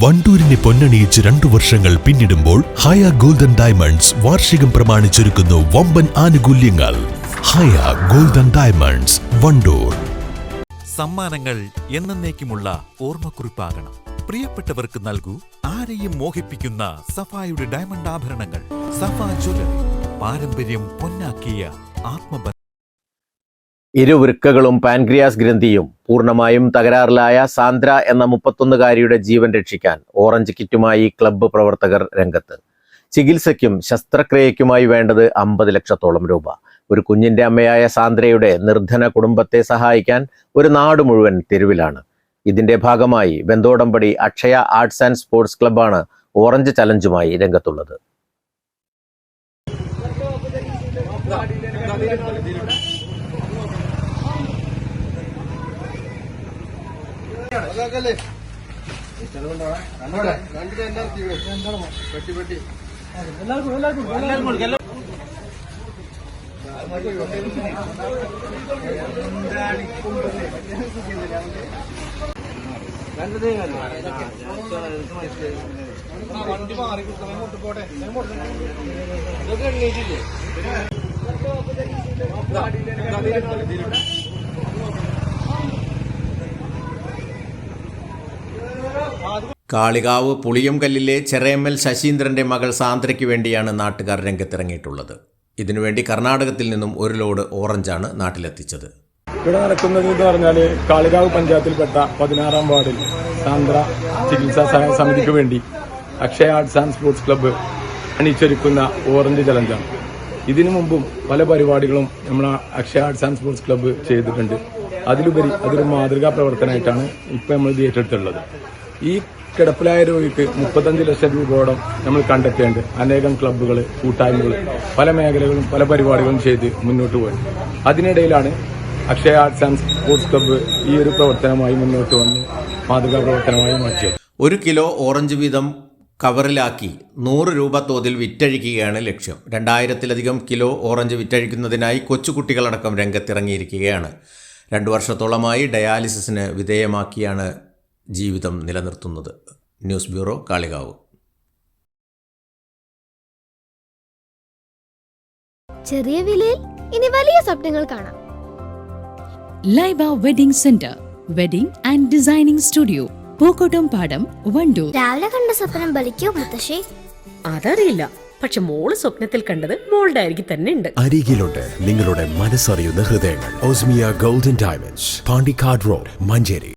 വണ്ടൂരിനെ പൊന്നണിയിച്ച് രണ്ടു വർഷങ്ങൾ പിന്നിടുമ്പോൾ ഹയ ഗോൾഡൻ ഡയമണ്ട്സ് വാർഷികം പ്രമാണിച്ചൊരുക്കുന്നു വമ്പൻ ആനുകൂല്യങ്ങൾ. Haya golden diamonds Wandoor. സമ്മാനങ്ങൾ എന്നേക്കുമുള്ള ഓർമ്മക്കുറിപ്പാകണം. പ്രിയപ്പെട്ടവർക്ക് നൽകൂ ആരെയും മോഹിപ്പിക്കുന്ന സഫായുടെ ഡയമണ്ട് ആഭരണങ്ങൾ. സഫ ജ്വല്ലറി പാരമ്പര്യം പൊന്നാക്കിയ ആത്മബന്ധം. ഇരുവൃക്കകളും പാൻക്രിയാസ് ഗ്രന്ഥിയും പൂർണമായും തകരാറിലായ സാന്ദ്ര എന്ന മുപ്പത്തൊന്നുകാരിയുടെ ജീവൻ രക്ഷിക്കാൻ ഓറഞ്ച് കിറ്റുമായി ക്ലബ്ബ് പ്രവർത്തകർ രംഗത്ത്. ചികിത്സയ്ക്കും ശസ്ത്രക്രിയയ്ക്കുമായി വേണ്ടത് അമ്പത് ലക്ഷത്തോളം രൂപ. ഒരു കുഞ്ഞിന്റെ അമ്മയായ സാന്ദ്രയുടെ നിർധന കുടുംബത്തെ സഹായിക്കാൻ ഒരു നാട് മുഴുവൻ തെരുവിലാണ്. ഇതിന്റെ ഭാഗമായി ബന്ധോടമ്പടി അക്ഷയ ആർട്സ് ആൻഡ് സ്പോർട്സ് ക്ലബ്ബാണ് ഓറഞ്ച് ചലഞ്ചുമായി രംഗത്തുള്ളത്. അതാക്കല്ലേ? രണ്ടിട്ട് എല്ലാവർക്കും പെട്ടി പെട്ടി. എല്ലാവർക്കും എല്ലാവർക്കും എല്ലാവർക്കും. വണ്ടി മാറി കൊടുത്തു പോട്ടെ ഇതൊക്കെ എണ്ണീറ്റില്ലേ കാളികാവ് പുളിയംകല്ലിലെ ചെറേമ്മൽ ശശീന്ദ്രന്റെ മകൾ സാന്ദ്രയ്ക്ക് വേണ്ടിയാണ് നാട്ടുകാർ രംഗത്തിറങ്ങിയിട്ടുള്ളത്. ഇതിനുവേണ്ടി കർണാടകത്തിൽ നിന്നും ഒരു ലോഡ് ഓറഞ്ചാണ് നാട്ടിലെത്തിച്ചത്. ഇവിടെ നടക്കുന്നത് എന്ന് പറഞ്ഞാൽ കാളികാവ് പഞ്ചായത്തിൽപ്പെട്ട പതിനാറാം വാർഡിൽ സാന്ദ്ര ചികിത്സാ സഹായ സമിതിക്ക് വേണ്ടി Akshaya Arts and Sports Club അണിച്ചൊരുക്കുന്ന orange ചലഞ്ചാണ്. ഇതിനു മുമ്പും പല പരിപാടികളും നമ്മൾ Akshaya Arts and Sports Club ചെയ്തിട്ടുണ്ട്. അതിലുപരി അതൊരു മാതൃകാ പ്രവർത്തനമായിട്ടാണ് ഇപ്പം നമ്മൾ ഏറ്റെടുത്തുള്ളത് ഈ കിടപ്പിലായ രോഗിക്ക് മുപ്പത്തഞ്ച് ലക്ഷം രൂപയോളം നമ്മൾ കണ്ടെത്തേണ്ട. അനേകം ക്ലബ്ബുകൾ കൂട്ടായ്മകൾ പല മേഖലകളും പല പരിപാടികളും ചെയ്ത് മുന്നോട്ട് പോയി. അതിനിടയിലാണ് Akshaya Arts and Sports Club ഈ ഒരു പ്രവർത്തനമായി മുന്നോട്ട് വന്ന് മാതൃകാ പ്രവർത്തനമായി മാറ്റിയത്. ഒരു കിലോ ഓറഞ്ച് വീതം കവറിലാക്കി നൂറ് രൂപ തോതിൽ വിറ്റഴിക്കുകയാണ് ലക്ഷ്യം. രണ്ടായിരത്തിലധികം കിലോ ഓറഞ്ച് വിറ്റഴിക്കുന്നതിനായി കൊച്ചുകുട്ടികളടക്കം രംഗത്തിറങ്ങിയിരിക്കുകയാണ്. രണ്ടു വർഷത്തോളമായി ഡയാലിസിസിന് വിധേയമാക്കിയാണ് ജീവിതം നിലനിർത്തുന്നത്. News bureau Kalikavu. ചെറിയ വിലയിൽ ഇനി വലിയ സ്വപ്നങ്ങൾ കാണാം. Laiba wedding centre wedding and designing studio Pookkottumpadam Wandoor. രാവിലെ കണ്ട സ്വപ്നം ബലിക്കോ മുത്തശ്ശി? അതറിയില്ല. പക്ഷെ മോൾ സ്വപ്നത്തിൽ കണ്ടത് മോളുടെ അരികിൽ തന്നെ ഉണ്ട്. അരികിലുണ്ട് നിങ്ങളുടെ മനസ്സറിയുന്ന ഹൃദയങ്ങൾ. Osmiya golden diamonds Pandikkad road Manjeri.